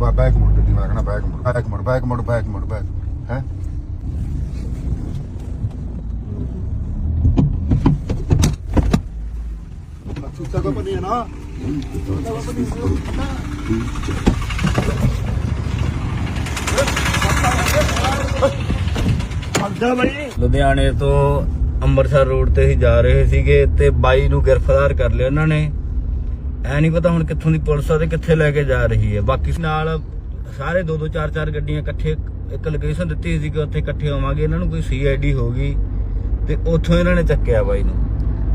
ਬਾ- ਬੈਕ ਮੁੜ ਗੱਡੀ ਮੈਂ ਕਹਣਾ ਬੈਕ ਮੁੜ ਬੈਕ ਮੁੜ ਬੈਕ ਮੁੜ ਬੈਕ ਮੁੜ ਬੈਕ ਹੈ ਸੁੱਤਾ ਕੋ ਨਹੀਂ ਹੈ ਨਾ ਅੱਡਾ ਬਈ। ਲੁਧਿਆਣੇ ਤੋਂ ਅੰਮ੍ਰਿਤਸਰ ਰੋਡ ਤੇ ਹੀ ਜਾ ਰਹੇ ਸੀਗੇ ਤੇ ਬਾਈ ਨੂੰ ਗ੍ਰਿਫਤਾਰ ਕਰ ਲਿਆ ਉਹਨਾਂ ਨੇ। ਐ ਨਹੀਂ ਪਤਾ ਹੁਣ ਕਿੱਥੋਂ ਦੀ ਪੁਲਿਸ ਆ ਤੇ ਕਿੱਥੇ ਲੈ ਕੇ ਜਾ ਰਹੀ ਹੈ। ਬਾਕੀ ਨਾਲ ਸਾਰੇ ਦੋ ਦੋ ਚਾਰ ਚਾਰ ਗੱਡੀਆਂ ਇਕੱਠੇ ਇੱਕ ਲੋਕੇਸ਼ਨ ਦਿੱਤੀ ਸੀ ਕਿ ਉੱਥੇ ਇਕੱਠੇ ਹੋਵਾਂਗੇ। ਇਹਨਾਂ ਨੂੰ ਕੋਈ ਸੀਆਈਡੀ ਹੋਗੀ ਤੇ ਉੱਥੋਂ ਇਹਨਾਂ ਨੇ ਚੱਕਿਆ ਬਾਈ ਨੂੰ।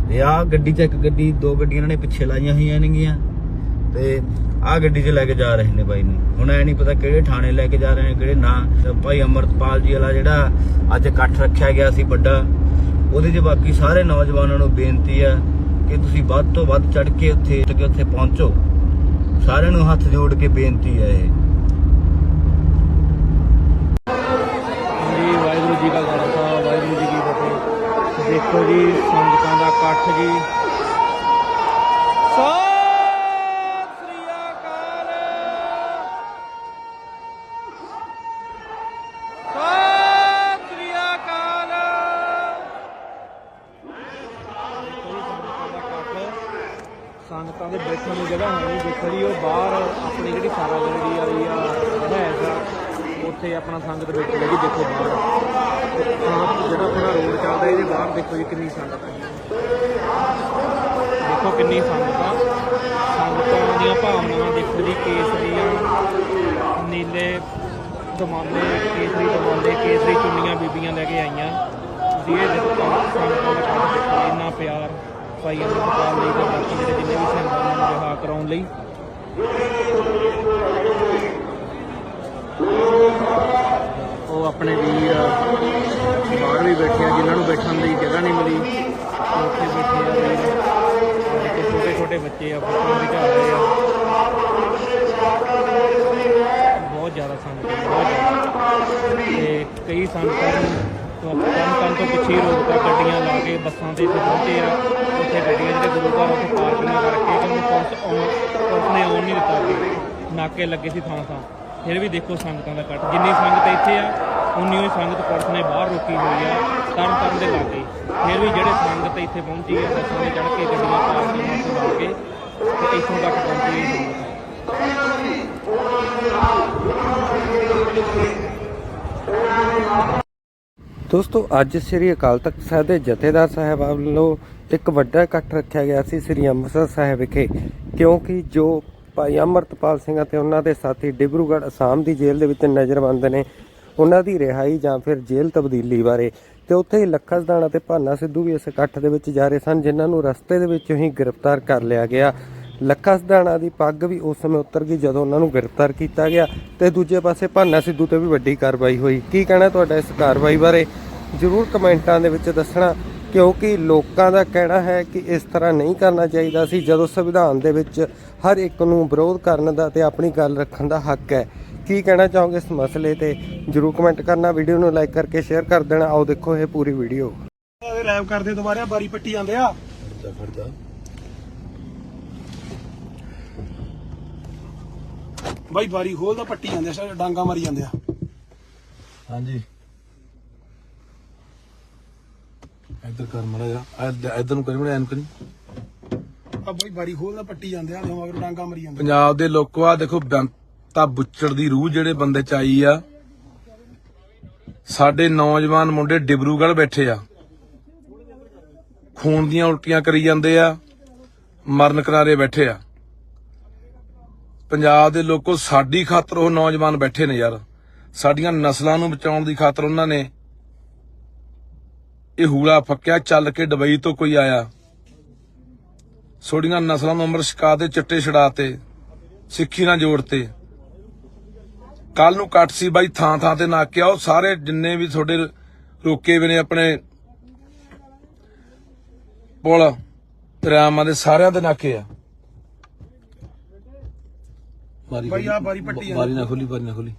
ਤੇ ਆਹ ਗੱਡੀ ਚ ਇੱਕ ਗੱਡੀ, ਦੋ ਗੱਡੀਆਂ ਇਹਨਾਂ ਨੇ ਪਿੱਛੇ ਲਾਈਆਂ ਹੋਈਆਂ ਨੇਗੀਆਂ। ਤੇ ਆਹ ਗੱਡੀ 'ਚ ਲੈ ਕੇ ਜਾ ਰਹੇ ਨੇ ਬਾਈ ਨੂੰ। ਹੁਣ ਐ ਨਹੀਂ ਪਤਾ ਕਿਹੜੇ ਥਾਣੇ ਲੈ ਕੇ ਜਾ ਰਹੇ ਨੇ, ਕਿਹੜੇ ਨਾ। ਭਾਈ ਅਮਰਤਪਾਲ ਜੀ ਵਾਲਾ ਜਿਹੜਾ ਅੱਜ ਇਕੱਠ ਰੱਖਿਆ ਗਿਆ ਸੀ ਵੱਡਾ, ਉਹਦੇ 'ਚ ਬਾਕੀ ਸਾਰੇ ਨੌਜਵਾਨਾਂ ਨੂੰ ਬੇਨਤੀ ਆ ਕਿ ਤੁਸੀਂ ਵੱਧ ਤੋਂ ਵੱਧ ਚੜ ਕੇ ਉੱਥੇ ਕਿ ਉੱਥੇ ਪਹੁੰਚੋ। ਸਾਰਿਆਂ ਨੂੰ ਹੱਥ ਜੋੜ ਕੇ ਬੇਨਤੀ ਹੈ ਇਹ। ਜੀ ਵਾਹਿਗੁਰੂ ਜੀ ਕਾ ਖਾਲਸਾ, ਵਾਹਿਗੁਰੂ ਜੀ ਕੀ ਫਤਿਹ। ਦੇਖੋ ਜੀ, ਸੰਗਤਾਂ ਦਾ ਇਕੱਠ ਜੀ। ਸੰਗਤਾਂ ਦੇ ਬੈਠਣ ਨੂੰ ਜਗ੍ਹਾ ਹੈ ਨਹੀਂ। ਦੇਖੋ ਜੀ, ਉਹ ਬਾਹਰ ਆਪਣੀ ਜਿਹੜੀ ਸਾਰਾ ਜਿਹੜੀ ਵਾਲੀ ਆ ਰਹਿਸ਼ ਆ, ਉੱਥੇ ਆਪਣਾ ਸੰਗਤ ਬੈਠੀ ਹੈ ਜੀ ਦੇਖੋ ਬਾਹਰ। ਆਹ ਜਿਹੜਾ ਆਪਣਾ ਰੋਡ ਚੱਲਦਾ, ਇਹਦੇ ਬਾਹਰ ਦੇਖੋ ਜੀ ਕਿੰਨੀ ਸੰਗਤ ਹੈ ਦੇਖੋ ਕਿੰਨੀ ਸੰਗਤ ਆ। ਸੰਗਤਾਂ ਦੀਆਂ ਭਾਵਨਾਵਾਂ ਦੇਖੋ ਜੀ, ਕੇਸਰੀਆਂ, ਨੀਲੇ ਦਮਾਲੇ, ਕੇਸਰੀ ਦਮਾਲੇ, ਕੇਸਰੀ ਚੁੰਨੀਆਂ ਬੀਬੀਆਂ ਲੈ ਕੇ ਆਈਆਂ। ਤੁਸੀਂ ਇਹ ਦੇਖੋ, ਸੰਗਤਾਂ ਦਾ ਦੇਖੋ, ਇੰਨਾ ਪਿਆਰ। ਭਾਈ ਅਮਰਪਾਲ ਲਈ ਤੇ ਬਾਕੀ ਜਿਹੜੇ ਜਿੰਨੇ ਵੀ ਸੰਗਤਾਂ ਉਹਨਾਂ ਨੂੰ ਰਿਹਾ ਕਰਾਉਣ ਲਈ। ਉਹ ਆਪਣੇ ਵੀਰ ਬਾਹਰ ਵੀ ਬੈਠੇ ਆ ਜਿਨ੍ਹਾਂ ਨੂੰ ਬੈਠਣ ਲਈ ਜਗ੍ਹਾ ਨਹੀਂ ਮਿਲੀ। ਉੱਥੇ ਬੈਠੇ ਆ ਵੀਰ ਤੇ ਛੋਟੇ ਛੋਟੇ ਬੱਚੇ ਆ ਫੋਟੋ ਖਿਚਾ ਰਹੇ ਆ। ਬਹੁਤ ਜ਼ਿਆਦਾ ਸੰਗਤ ਹੈ, ਬਹੁਤ ਜ਼ਿਆਦਾ। ਤੇ ਕਈ ਸੰਗਤਾਂ ਨੂੰ ਤੋਂ ਕੰਮ ਕੰਮ ਤੋਂ ਪਿੱਛੇ ਗੱਡੀਆਂ ਲਾ ਕੇ ਬੱਸਾਂ ਤੇ ਇੱਥੇ ਪਹੁੰਚੇ ਆ। ਉੱਥੇ ਗੱਡੀਆਂ ਜਿਹੜੇ ਗੁਰੂ ਘਰ ਉੱਥੇ ਪਾਰਕਿੰਗਾਂ ਕਰਕੇ ਕਿਉਂਕਿ ਪੁਲਿਸ ਆਉਣ, ਪੁਲਿਸ ਨੇ ਆਉਣ ਨਹੀਂ ਦਿੱਤਾ ਅੱਗੇ। ਨਾਕੇ ਲੱਗੇ ਸੀ ਥਾਂ ਥਾਂ। ਫਿਰ ਵੀ ਦੇਖੋ ਸੰਗਤਾਂ ਦਾ ਕੱਟ ਜਿੰਨੀ ਸੰਗਤ ਇੱਥੇ ਆ, ਉਨੀ ਹੀ ਸੰਗਤ ਪੁਲਿਸ ਨੇ ਬਾਹਰ ਰੋਕੀ ਹੋਈ ਆ ਤਰਨ ਤਰਨ ਦੇ ਲਾਗੇ। ਫਿਰ ਵੀ ਜਿਹੜੇ ਸੰਗਤ ਇੱਥੇ ਪਹੁੰਚੀ ਹੈ ਬੱਸਾਂ ਤੇ ਚੜ੍ਹ ਕੇ ਗੱਡੀਆਂ ਪਾਰਕਿੰਗਾਂ ਤੋਂ ਕੇ ਤੇ ਇੱਥੋਂ ਤੱਕ ਪਹੁੰਚੀ ਹੋਈ ਸੰਗਤ ਹੈ ਦੋਸਤੋ, ਅੱਜ ਸ੍ਰੀ ਅਕਾਲ ਤਖਤ ਸਾਹਿਬ ਦੇ ਜਥੇਦਾਰ ਸਾਹਿਬ ਵੱਲੋਂ ਇੱਕ ਵੱਡਾ ਇਕੱਠ ਰੱਖਿਆ ਗਿਆ ਸੀ ਸ੍ਰੀ ਅੰਮ੍ਰਿਤਸਰ ਸਾਹਿਬ ਵਿਖੇ, ਕਿਉਂਕਿ ਜੋ ਭਾਈ ਅਮਰਤਪਾਲ ਸਿੰਘ ਅਤੇ ਉਹਨਾਂ ਦੇ ਸਾਥੀ ਡਿਬਰੂਗੜ੍ਹ ਅਸਾਮ ਦੀ ਜੇਲ੍ਹ ਦੇ ਵਿੱਚ ਨਜ਼ਰਬੰਦ ਨੇ, ਉਹਨਾਂ ਦੀ ਰਿਹਾਈ ਜਾਂ ਫਿਰ ਜੇਲ੍ਹ ਤਬਦੀਲੀ ਬਾਰੇ, ਤੇ ਉੱਥੇ ਹੀ ਲੱਖਾ ਸਦਾਣਾ ਤੇ ਭਾਨਾ ਸਿੱਧੂ ਵੀ ਇਸ ਇਕੱਠ ਦੇ ਵਿੱਚ ਜਾ ਰਹੇ ਸਨ, ਜਿਨ੍ਹਾਂ ਨੂੰ ਰਸਤੇ ਦੇ ਵਿੱਚੋਂ ਹੀ ਗ੍ਰਿਫਤਾਰ ਕਰ ਲਿਆ ਗਿਆ। ਲੱਖਾ ਸਦਾਣਾ ਦੀ ਪੱਗ ਵੀ ਉਸ ਸਮੇਂ ਉਤਰ ਗਈ ਜਦੋਂ ਉਹਨਾਂ ਨੂੰ ਗ੍ਰਿਫਤਾਰ ਕੀਤਾ ਗਿਆ, ਤੇ ਦੂਜੇ ਪਾਸੇ ਭਾਨਾ ਸਿੱਧੂ ਤੇ ਵੀ ਵੱਡੀ ਕਾਰਵਾਈ ਹੋਈ। ਕੀ ਕਹਿਣਾ ਤੁਹਾਡਾ ਇਸ ਕਾਰਵਾਈ ਬਾਰੇ? ਜਰੂਰ ਕਮੈਂਟਾਂ ਦੇ ਵਿੱਚ ਦੱਸਣਾ ਕਿਉਂਕਿ ਲੋਕਾਂ ਦਾ ਕਹਿਣਾ ਹੈ ਕਿ ਇਸ ਤਰ੍ਹਾਂ ਨਹੀਂ ਕਰਨਾ ਚਾਹੀਦਾ ਸੀ ਜਦੋਂ ਸੰਵਿਧਾਨ ਦੇ ਵਿੱਚ ਹਰ ਇੱਕ ਨੂੰ ਵਿਰੋਧ ਕਰਨ ਦਾ ਤੇ ਆਪਣੀ ਗੱਲ ਰੱਖਣ ਦਾ ਹੱਕ ਹੈ। ਕੀ ਕਹਿਣਾ ਚਾਹੋਗੇ ਇਸ ਮਸਲੇ ਤੇ? ਜਰੂਰ ਕਮੈਂਟ ਕਰਨਾ ਵੀਡੀਓ ਨੂੰ ਲਾਈਕ ਕਰਕੇ ਸ਼ੇਅਰ ਕਰ ਦੇਣਾ। ਆਓ ਦੇਖੋ ਇਹ ਪੂਰੀ ਵੀਡੀਓ। ਰੈਪ ਕਰਦੇ ਦੁਬਾਰਾ ਬਾਰੀ ਪੱਟੀ ਜਾਂਦੇ ਆ। ਬਾਈ ਬਾਰੀ ਖੋਲਦਾ ਪੱਟੀ ਜਾਂਦੇ ਆ ਡਾਂਗਾ ਮਾਰੀ ਜਾਂਦੇ ਆ। ਹਾਂਜੀ। ਇੱਧਰ ਕਰ ਮੜਾ ਜਾ ਇੱਧਰ ਨੂੰ ਕਰੀ ਮੜਾ ਐਨ ਕਰੀ ਆ ਬਾਈ ਬਾਰੀ ਖੋਲਦਾ ਪੱਟੀ ਜਾਂਦੇ ਆ ਮਗਰ ਡਾਂਗਾ ਮਾਰੀ ਜਾਂਦੇ ਪੰਜਾਬ ਦੇ ਲੋਕੋ ਆ ਦੇਖੋ ਬੰਤਾ ਬੁੱਚੜ ਦੀ ਰੂਹ ਜਿਹੜੇ ਬੰਦੇ ਚ ਆਈ ਆ। ਸਾਡੇ ਨੌਜਵਾਨ ਮੁੰਡੇ ਡਿਬਰੂਗੜ੍ਹ ਬੈਠੇ ਆ। ਖੂਨ ਦੀਆਂ ਉਲਟੀਆਂ ਕਰੀ ਜਾਂਦੇ ਆ। ਮਰਨ ਕਿਨਾਰੇ ਬੈਠੇ ਆ। ਪੰਜਾਬ ਦੇ ਲੋਕੋ ਸਾਡੀ ਖਾਤਰ ਉਹ ਨੌਜਵਾਨ ਬੈਠੇ ਨੇ ਯਾਰ। ਸਾਡੀਆਂ ਨਸਲਾਂ ਨੂੰ ਬਚਾਉਣ ਦੀ ਖਾਤਰ ਉਹਨਾਂ ਨੇ ਇਹ ਹੂਲਾ ਫੱਕਿਆ ਚੱਲ ਕੇ ਦੁਬਈ ਤੋਂ ਕੋਈ ਆਇਆ। ਛੋਡੀਆਂ ਨਸਲਾਂ ਨੂੰ ਅੰਮ੍ਰਿਤ ਛਕਾ ਤੇ ਚਿੱਟੇ ਛੜਾਤੇ ਸਿੱਖੀ ਨਾਲ ਜੋੜਤੇ ਕੱਲ ਨੂੰ ਕੱਟ ਸੀ ਬਾਈ ਥਾਂ ਥਾਂ ਤੇ ਨਾਕਿਆ ਉਹ ਸਾਰੇ ਜਿੰਨੇ ਵੀ ਤੁਹਾਡੇ ਰੋਕੇ ਵੀ ਨੇ ਆਪਣੇ ਪੁਲ ਦਰਿਆਵਾਂ ਦੇ ਸਾਰਿਆਂ ਦੇ ਨਾਕੇ ਆ। ਬਾਰੀ ਬਾਰੀ ਪੱਟੀ। ਬਾਰੀ ਨਾ ਖੋਲੀ ਬਾਰੀ ਨਾ ਖੋਲੀ।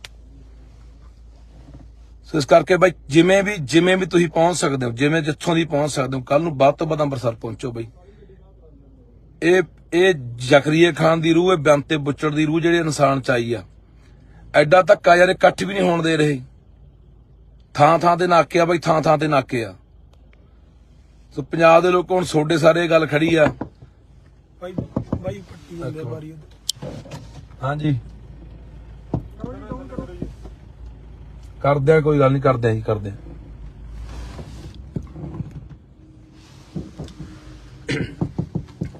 ਸੋ ਇਸ ਕਰਕੇ ਬਾਈ ਜਿਵੇਂ ਵੀ ਜਿਵੇਂ ਵੀ ਤੁਸੀਂ ਪਹੁੰਚ ਸਕਦੇ ਹੋ ਜਿਵੇਂ ਜਿੱਥੋਂ ਦੀ ਪਹੁੰਚ ਸਕਦੇ ਹੋ ਕੱਲ ਨੂੰ ਵੱਧ ਤੋਂ ਵੱਧ ਅੰਮ੍ਰਿਤਸਰ ਪਹੁੰਚੋ ਬਾਈ। ਇਹ ਇਹ ਜ਼ਕਰੀਏ ਖਾਨ ਦੀ ਰੂਹ ਹੈ ਬੰਤੇ ਬੁੱਚੜ ਦੀ ਰੂਹ ਜਿਹੜੇ ਇਨਸਾਨ ਚ ਆਈ ਆ। ਐਡਾ ਧੱਕਾ ਯਾਰ ਇਕੱਠ ਵੀ ਨਹੀਂ ਹੋਣ ਦੇ ਰਹੇ। ਥਾਂ ਥਾਂ ਤੇ ਨਾਕੇ ਆ ਬਈ ਥਾਂ ਥਾਂ ਤੇ ਨਾਕੇ ਆ। ਸੋ ਪੰਜਾਬ ਦੇ ਲੋਕ ਹੁਣ ਛੋਡੇ ਸਾਰੇ ਇਹ ਗੱਲ ਖੜੀ ਆ। ਬਾਈ ਬਾਈ ਪੱਟੀ ਜਾਂਦੇ ਬਾਰੀ ਹਾਂਜੀ। ਕਰਦੇ ਆ, ਕੋਈ ਗੱਲ ਨਹੀਂ ਕਰਦੇ ਆ ਜੀ, ਕਰਦੇ ਆ।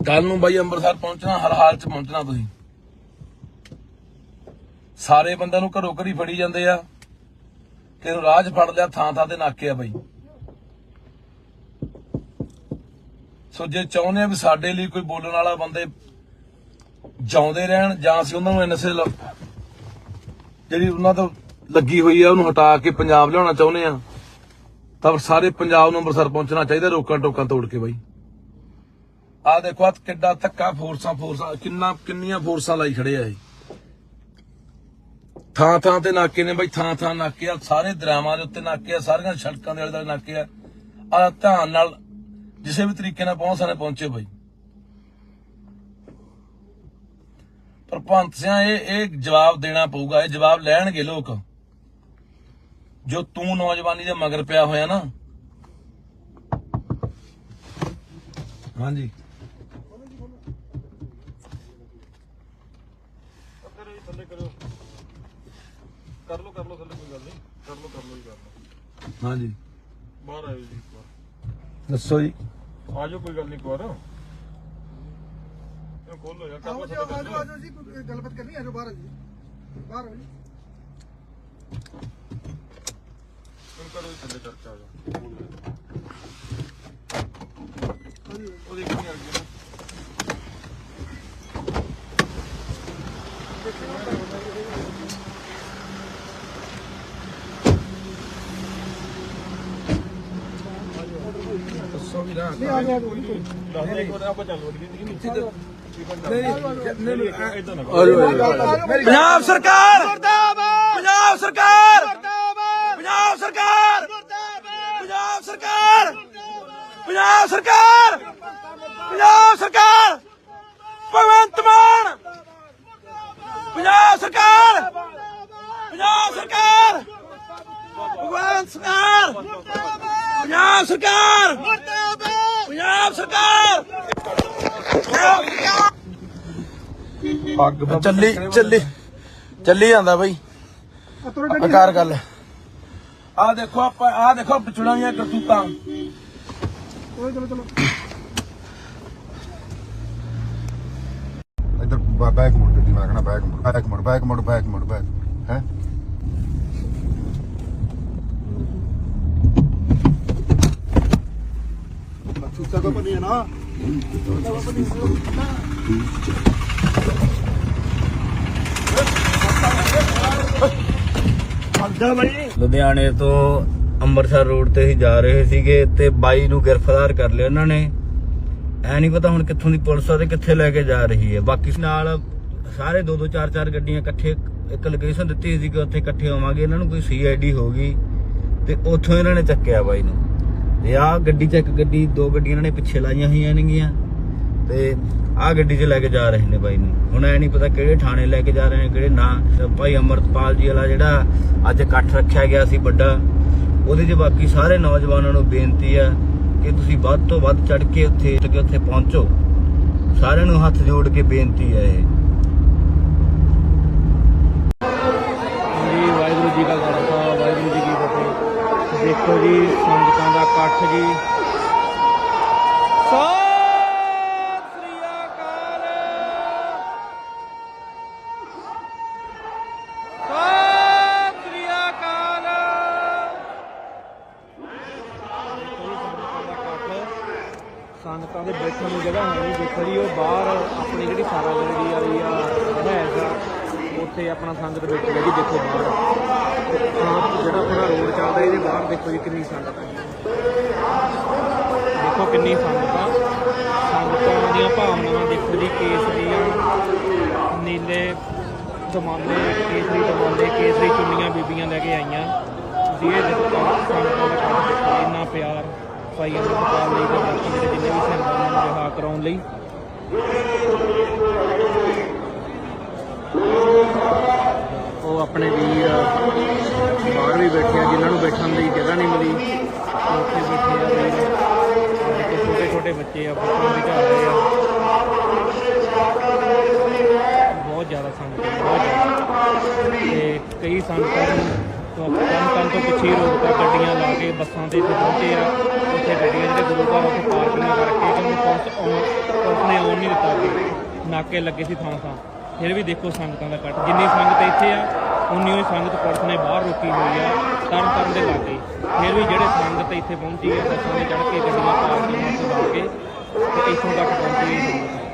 ਕੱਲ ਨੂੰ ਬਾਈ ਅੰਮ੍ਰਿਤਸਰ ਪਹੁੰਚਣਾ ਹਰ ਹਾਲ ਚ ਪਹੁੰਚਣਾ ਤੁਸੀਂ। ਸਾਰੇ ਬੰਦਿਆਂ ਨੂੰ ਘਰੋਂ ਘਰੀ ਫੜੀ ਜਾਂਦੇ ਆ। ਕਿ ਰਾਜ ਫੜ ਲਿਆ ਥਾਂ ਥਾਂ ਤੇ ਨਾਕੇ ਆ ਬਾਈ। ਸੋ ਜੇ ਚਾਹੁੰਦੇ ਆ ਵੀ ਸਾਡੇ ਲਈ ਕੋਈ ਬੋਲਣ ਵਾਲਾ ਬੰਦੇ ਜਾਉਂਦੇ ਰਹਿਣ, ਜਾਂ ਅਸੀਂ ਉਹਨਾਂ ਨੂੰ ਐਨਐਸਏ ਜਿਹੜੀ ਉਹਨਾਂ ਤੋਂ ਲੱਗੀ ਹੋਈ ਆ, ਉਹਨੂੰ ਹਟਾ ਕੇ ਪੰਜਾਬ ਲਿਆਉਣਾ ਚਾਹੁੰਦੇ ਆ। ਤਾਂ ਸਾਰੇ ਪੰਜਾਬ ਨੂੰ ਅੰਮ੍ਰਿਤਸਰ ਪਹੁੰਚਣਾ ਚਾਹੀਦਾ, ਰੋਕਾਂ ਟੋਕਾਂ ਤੋੜ ਕੇ ਬਾਈ। ਆ ਦੇਖੋ ਆ ਕਿੱਡਾ ਧੱਕਾ ਫੋਰਸਾਂ ਫੋਰਸਾਂ, ਕਿੰਨਾ, ਕਿੰਨੀਆਂ ਫੋਰਸਾਂ ਲਾਈ ਖੜੇ ਆ ਇਹ। ਥਾਂ ਥਾਂ ਤੇ ਨਾਕੇ ਨੇ ਬਾਈ, ਥਾਂ ਥਾਂ ਨਾਕੇ ਆ, ਸਾਰੇ ਦਰਿਆਵਾਂ ਦੇ ਉੱਤੇ ਨਾਕੇ ਆ, ਸਾਰੀਆਂ ਸੜਕਾਂ ਦੇ ਆਲੇ ਦੁਆਲੇ ਨਾਕੇ ਆ। ਆ ਧਿਆਨ ਨਾਲ, ਜਿਸੇ ਵੀ ਤਰੀਕੇ ਨਾਲ ਪਹੁੰਚ ਸਕਦੇ ਪਹੁੰਚੇ ਬਾਈ। ਪਰ ਭੰਤ ਸਿਆ, ਇਹ ਇਹ ਜਵਾਬ ਦੇਣਾ ਪਊਗਾ, ਇਹ ਜਵਾਬ ਲੈਣਗੇ ਲੋਕ। ਜੋ ਤੂੰ ਨੌਜਵਾਨੀ ਦੇ ਮਗਰ ਪਿਆ ਹੋਇਆ ਨਾ। ਹਾਂਜੀ। ਕਰ ਲੋ ਕਰ ਲੋ ਥੱਲੇ ਕੋਈ ਗੱਲ ਨਹੀਂ। ਕਰ ਲੋ ਕਰ ਲੋ ਹੀ ਕਰ ਲੋ ਹਾਂਜੀ। ਬਾਹਰ ਆਇਓ ਜੀ ਇੱਕ ਵਾਰ। ਦੱਸੋ ਜੀ। ਆ ਜਾਓ ਕੋਈ ਗੱਲ ਨਹੀਂ ਇੱਕ ਵਾਰ। ਇਹ ਖੋਲੋ ਯਾਰ ਕਰ ਲੋ ਥੱਲੇ ਕਰ ਲਓ। ਜੀ ਕੋਈ ਗੱਲਬਾਤ ਕਰਨੀ ਆ ਜੋ ਬਾਹਰ ਆ ਜੀ। ਬਾਹਰ ਆ ਜੀ। ਹੁਣ ਕਰੋ ਜੀ ਥੱਲੇ ਚਰਚਾ ਆ ਜਾਓ ਉਹ ਦੇਖੀ ਨਹੀਂ ਆ ਗਈ ਨਾ ਦੱਸੋ ਵੀ ਨਾ ਦੱਸ ਦੇ ਇੱਕ ਵਾਰ ਆਪਾਂ ਚੱਲ ਵੜੀ ਨਹੀਂ ਨੀਚੇ ਤੇ ਇਦਾਂ ਨਾ ਪੰਜਾਬ ਸਰਕਾਰ ਪੰਜਾਬ ਸਰਕਾਰ ਪੰਜਾਬ ਸਰਕਾਰ! ਪੰਜਾਬ ਸਰਕਾਰ! ਪੰਜਾਬ ਸਰਕਾਰ! ਪੰਜਾਬ ਸਰਕਾਰ! ਭਗਵੰਤ ਮਾਨ! ਪੰਜਾਬ ਸਰਕਾਰ! ਪੰਜਾਬ ਸਰਕਾਰ! ਭਗਵੰਤ ਸਰਕਾਰ! ਪੰਜਾਬ ਸਰਕਾਰ! ਪੰਜਾਬ ਸਰਕਾਰ! ਪੱਗ ਚੱਲੀ ਚੱਲੀ। ਚੱਲੀ ਜਾਂਦਾ ਬਈ। ਆਕਾਰ ਗੱਲ। ਆ ਦੇਖੋ ਆਪਾਂ ਆ ਦੇਖੋ ਪਿਛੜਾਂ ਦੀਆਂ ਕਰਤੂਤਾਂ। ਇੱਧਰ ਬ- ਬੈਕ ਮੁੜ ਗੱਡੀ ਮੈਂ ਕਹਣਾ ਬੈਕ ਮੁੜ ਬੈਕ ਮੁੜ ਬੈਕ ਮੁੜ ਬੈਕ ਮੁੜ ਬੈਕ ਹੈ? ਲੁਧਿਆਣੇ ਤੋਂ ਅੰਮ੍ਰਿਤਸਰ ਰੋਡ ਤੇ ਹੀ ਜਾ ਰਹੇ ਸੀਗੇ ਤੇ ਬਾਈ ਨੂੰ ਗ੍ਰਿਫਤਾਰ ਕਰ ਲਿਆ ਉਹਨਾਂ ਨੇ। ਐ ਨਹੀਂ ਪਤਾ ਹੁਣ ਕਿੱਥੋਂ ਦੀ ਪੁਲਿਸ ਆ ਤੇ ਕਿੱਥੇ ਲੈ ਕੇ ਜਾ ਰਹੀ ਹੈ। ਬਾਕੀ ਨਾਲ ਸਾਰੇ ਦੋ ਦੋ ਚਾਰ ਚਾਰ ਗੱਡੀਆਂ ਇਕੱਠੇ ਇੱਕ ਲੋਕੇਸ਼ਨ ਦਿੱਤੀ ਸੀ ਕਿ ਉੱਥੇ ਇਕੱਠੇ ਹੋਵਾਂਗੇ। ਇਹਨਾਂ ਨੂੰ ਕੋਈ ਸੀਆਈਡੀ ਹੋ ਗਈ ਤੇ ਉੱਥੋਂ ਇਹਨਾਂ ਨੇ ਚੱਕਿਆ ਬਾਈ ਨੂੰ। ਤੇ ਆਹ ਗੱਡੀ ਚੱਕ ਗੱਡੀ, ਦੋ ਗੱਡੀਆਂ ਇਹਨਾਂ ਨੇ ਪਿੱਛੇ ਲਾਈਆਂ ਹੋਈਆਂ ਨੇਗੀਆਂ। ਤੇ ਆਹ ਗੱਡੀ 'ਚ ਲੈ ਕੇ ਜਾ ਰਹੇ ਨੇ ਬਾਈ ਨੂੰ। ਹੁਣ ਐ ਨਹੀਂ ਪਤਾ ਕਿਹੜੇ ਥਾਣੇ ਲੈ ਕੇ ਜਾ ਰਹੇ ਨੇ, ਕਿਹੜੇ ਨਾ। ਭਾਈ ਅਮਰਤਪਾਲ ਜੀ ਵਾਲਾ ਜਿਹੜਾ ਅੱਜ ਇਕੱਠ ਰੱਖਿਆ ਗਿਆ ਸੀ ਵੱਡਾ, ਉਹਦੇ 'ਚ ਬਾਕੀ ਸਾਰੇ ਨੌਜਵਾਨਾਂ ਨੂੰ ਬੇਨਤੀ ਆ ਕਿ ਤੁਸੀਂ ਵੱਧ ਤੋਂ ਵੱਧ ਚੜ ਕੇ ਉੱਥੇ ਕਿ ਉੱਥੇ ਪਹੁੰਚੋ। ਸਾਰਿਆਂ ਨੂੰ ਹੱਥ ਜੋੜ ਕੇ ਬੇਨਤੀ ਹੈ ਇਹ। ਜੀ ਵਾਹਿਗੁਰੂ ਜੀ ਕਾ ਖਾਲਸਾ, ਵਾਹਿਗੁਰੂ ਜੀ ਕੀ ਫਤਿਹ। ਦੇਖੋ ਜੀ, ਸੰਗਤਾਂ ਦਾ ਇਕੱਠ ਜੀ। ਸਾਰਾ ਜਿਹੜੀ ਵਾਲੀ ਆ ਰਹਿਸ਼ ਆ, ਉੱਥੇ ਆਪਣਾ ਸੰਗਤ ਬੈਠੀ ਹੈ ਜੀ ਦੇਖੋ ਬਾਹਰ। ਆਹ ਜਿਹੜਾ ਆਪਣਾ ਰੋਡ ਚੱਲਦਾ, ਇਹਦੇ ਬਾਹਰ ਦੇਖੋ ਜੀ ਕਿੰਨੀ ਸੰਗਤ ਹੈ ਦੇਖੋ ਕਿੰਨੀ ਸੰਗਤ ਆ। ਸੰਗਤਾਂ ਦੀਆਂ ਭਾਵਨਾਵਾਂ ਦੇਖੋ ਜੀ ਕੇਸ ਦੀਆਂ ਨੀਲੇ ਦਮਾਲੇ, ਕੇਸਰੀ ਦਮਾਲੇ, ਕੇਸਰੀ ਚੁੰਨੀਆਂ ਬੀਬੀਆਂ ਲੈ ਕੇ ਆਈਆਂ। ਤੁਸੀਂ ਇਹ ਦੇਖੋ ਸੰਗਤਾਂ ਦਾ ਕੰਮ ਦੇਖੋ, ਇੰਨਾ ਪਿਆਰ ਭਾਈ ਅਮਰਪਾਲ ਲਈ ਤੇ ਬਾਕੀ ਜਿਹੜੇ ਜਿੰਨੇ ਵੀ ਸੰਗਤਾਂ ਨੂੰ ਰਿਹਾ ਕਰਾਉਣ ਲਈ। ਉਹ ਆਪਣੇ ਵੀਰ ਬਾਹਰ ਵੀ ਬੈਠੇ ਆ, ਜਿਨ੍ਹਾਂ ਨੂੰ ਬੈਠਣ ਦੀ ਜਗ੍ਹਾ ਨਹੀਂ ਮਿਲੀ। ਉੱਥੇ ਬੈਠੇ ਆ ਵੀਰ। ਛੋਟੇ ਛੋਟੇ ਬੱਚੇ ਆ ਫੋਟੋ ਵੀ ਘਰ ਰਹੇ ਆ। ਬਹੁਤ ਜ਼ਿਆਦਾ ਸੰਗਤ ਬਹੁਤ ਜ਼ਿਆਦਾ। ਤੇ ਕਈ ਸੰਗਤਾਂ ਕੰਮ ਕੰਮ ਤੋਂ ਪਿੱਛੇ ਹੀ ਰੋਕਤਾ ਗੱਡੀਆਂ ਲਾ ਕੇ, ਬੱਸਾਂ ਤੇ ਪਹੁੰਚੇ ਆ ਉੱਥੇ ਗੱਡੀਆਂ ਜਿਹੜੇ ਗੁਰੂ ਘਰ ਉੱਥੇ ਪਾਰਕਿੰਗ ਕਰਕੇ ਕਿਉਂਕਿ ਪੁਲਿਸ ਆਉਣ, ਪੁਲਿਸ ਨੇ ਆਉਣ ਨਹੀਂ ਦਿੱਤਾ ਅੱਗੇ। ਨਾਕੇ ਲੱਗੇ ਸੀ ਥਾਂ ਥਾਂ। ਫਿਰ ਵੀ ਦੇਖੋ ਸੰਗਤਾਂ ਦਾ ਕੱਟ ਜਿੰਨੀ ਸੰਗਤ ਇੱਥੇ ਆ, ਉਨੀ ਹੀ ਸੰਗਤ ਪੁਲਿਸ ਨੇ ਬਾਹਰ ਰੋਕੀ ਹੋਈ ਆ, ਤਰਨ ਤਰਨ ਦੇ ਲਾਗੇ। ਫਿਰ ਵੀ ਜਿਹੜੇ ਸੰਗਤ ਇੱਥੇ ਪਹੁੰਚੀ ਆ, ਬੱਸਾਂ ਤੇ ਚੜ੍ਹ ਕੇ ਗੱਡੀਆਂ ਪਾਰਕਿੰਗ ਉੱਥੇ ਲਾ ਕੇ, ਤੇ ਇੱਥੋਂ ਤੱਕ ਪਹੁੰਚੀ ਹੋਈ ਸੰਗਤ।